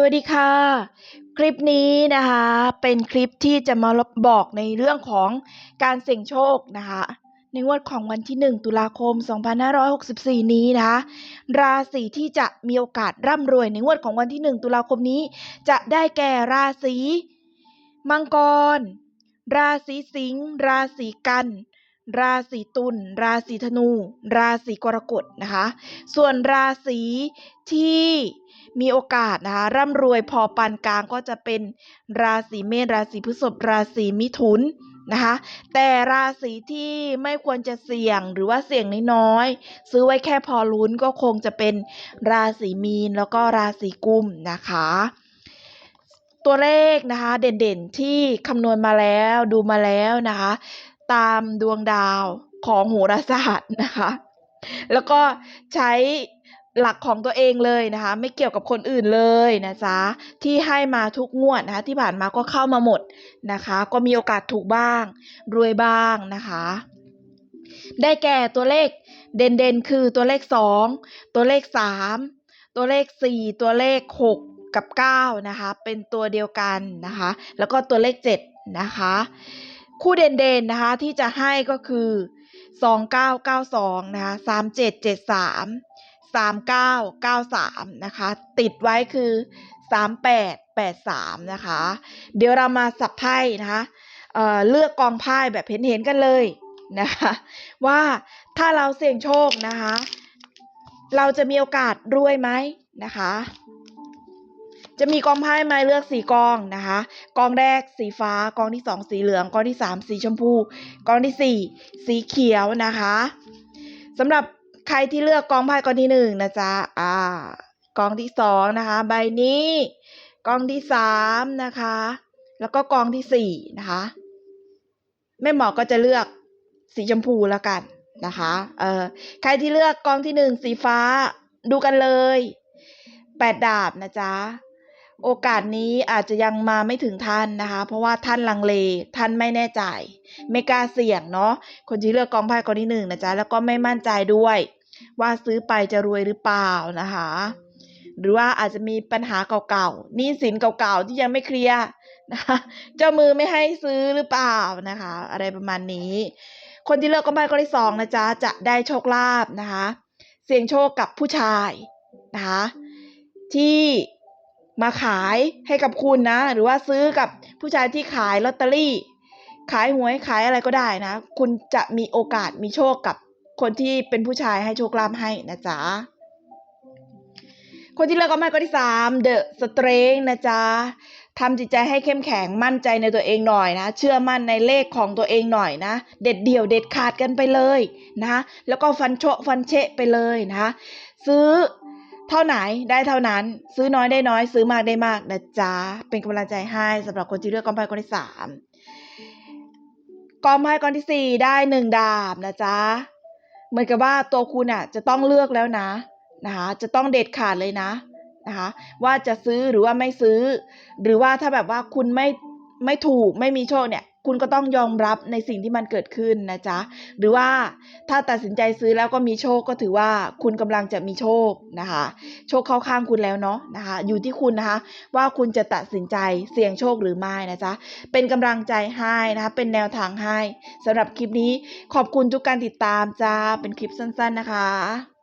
สวัสดีค่ะ คลิปนี้นะคะเป็นคลิปที่จะมาบอกในเรื่องของการเสี่ยงโชคนะคะในงวดของวันที่ 1 ตุลาคม 2564 นี้นะคะราศีที่จะมีโอกาสร่ำรวยในงวดของวันที่ 1 ตุลาคมนี้ จะได้แก่ราศีมังกร ราศีสิงห์ราศีกัน ราศีตุล ราศีธนู ราศีกรกฎนะคะ ส่วนราศีที่มีโอกาสนะคะร่ำรวยพอปานกลางก็จะเป็นราศีเมษ ราศีพฤษภ ราศีมิถุนนะคะแต่ราศีที่ไม่ควรจะเสี่ยงหรือว่าเสี่ยงน้อยๆซื้อไว้แค่พอลุ้นก็คงจะเป็นราศีมีนแล้วก็ราศีกุมนะคะ ตัวเลขนะคะเด่นๆที่คำนวณมาแล้วดูมาแล้วนะคะ ตามดวงดาวของโหราศาสตร์นะคะ แล้วก็ใช้หลักของตัวเองเลยนะคะ ไม่เกี่ยวกับคนอื่นเลยนะจ๊ะที่ให้มาทุกงวดนะคะ ที่ผ่านมาก็เข้ามาหมดนะคะ ก็มีโอกาสถูกบ้าง รวยบ้างนะคะ ได้แก่ตัวเลขเด่นๆ คือตัวเลข 2 ตัวเลข 3 ตัวเลข 4 ตัวเลข 6 กับ 9 นะคะ เป็นตัวเดียวกันนะคะ แล้วก็ตัวเลข 7 นะคะ คู่เด่นๆนะคะที่จะให้ก็คือ 2992 นะคะ 3773 3993 นะคะ ติดไว้คือ 3883 นะคะ เดี๋ยวเรามาสับไพ่นะคะเเลือกกองไพ่แบบเห็นๆกันเลยนะคะ ว่าถ้าเราเสี่ยงโชคนะคะ เราจะมีโอกาสรวยไหมนะคะ จะมีกองไพ่มาเลือกสีกองนะคะ กองแรกสีฟ้า กองที่สองสีเหลือง กองที่สามสีชมพู กองที่สี่สีเขียวนะคะสำหรับใครที่เลือกกองไพ่กองที่หนึ่งนะจ๊ะอ่ากองที่สองนะคะ ใบนี้ กองที่สามนะคะ แล้วก็กองที่สี่นะคะแม่หมอก็จะเลือกสีชมพูแล้วกันนะคะ เออใครที่เลือกกองที่หนึ่งสีฟ้าดูกันเลยแปดดาบนะจ๊ะ โอกาสนี้อาจจะยังมาไม่ถึงท่านนะคะ เพราะว่าท่านลังเล ท่านไม่แน่ใจ ไม่กล้าเสี่ยงเนาะ คนที่เลือกกองไพ่กองที่หนึ่งนะจ๊ะ แล้วก็ไม่มั่นใจด้วย ว่าซื้อไปจะรวยหรือเปล่านะคะ หรือว่าอาจจะมีปัญหาเก่าๆหนี้สินเก่าๆที่ยังไม่เคลียร์นะคะเจ้ามือไม่ให้ซื้อหรือเปล่านะคะ อะไรประมาณนี้ คนที่เลือกกองไพ่กองที่สองนะจ๊ะ จะได้โชคลาภนะคะ เสี่ยงโชคกับผู้ชายนะคะ ที่ มาขายให้กับคุณนะ หรือว่าซื้อกับผู้ชายที่ขายลอตเตอรี่ ขายหวยขายอะไรก็ได้นะ คุณจะมีโอกาสมีโชคกับคนที่เป็นผู้ชายให้โชคลาภให้นะจ๊ะคนที่เลือกก็ไม่ก็ที่สามเดอะสเตรงนะจ๊ะทำจิตใจให้เข้มแข็งมั่นใจในตัวเองหน่อยนะ เชื่อมั่นในเลขของตัวเองหน่อยนะ เด็ดเดี่ยวเด็ดขาดกันไปเลยนะ แล้วก็ฟันโชะฟันเชะไปเลยนะ ซื้อ เท่าไหนได้เท่านั้น ซื้อน้อยได้น้อย ซื้อมากได้มากนะจ๊ะ เป็นกำลังใจให้สำหรับคนที่เลือกกองไพ่กองที่สามกองไพ่กองที่สี่ได้หนึ่งดาบนะจ๊ะ เหมือนกับว่าตัวคุณอะจะต้องเลือกแล้วนะนะคะจะต้องเด็ดขาดเลยนะนะคะว่าจะซื้อหรือว่าไม่ซื้อ หรือว่าถ้าแบบว่าคุณไม่ไม่ถูกไม่มีโชคเนี่ย คุณก็ต้องยอมรับในสิ่งที่มันเกิดขึ้นนะจ๊ะ หรือว่าถ้าตัดสินใจซื้อแล้วก็มีโชคก็ถือว่าคุณกำลังจะมีโชคนะคะ โชคเข้าข้างคุณแล้วเนาะนะคะ อยู่ที่คุณนะคะ ว่าคุณจะตัดสินใจเสี่ยงโชคหรือไม่นะจ๊ะ เป็นกำลังใจให้นะคะ เป็นแนวทางให้สำหรับคลิปนี้ขอบคุณทุกการติดตามจ้า เป็นคลิปสั้น ๆนะคะ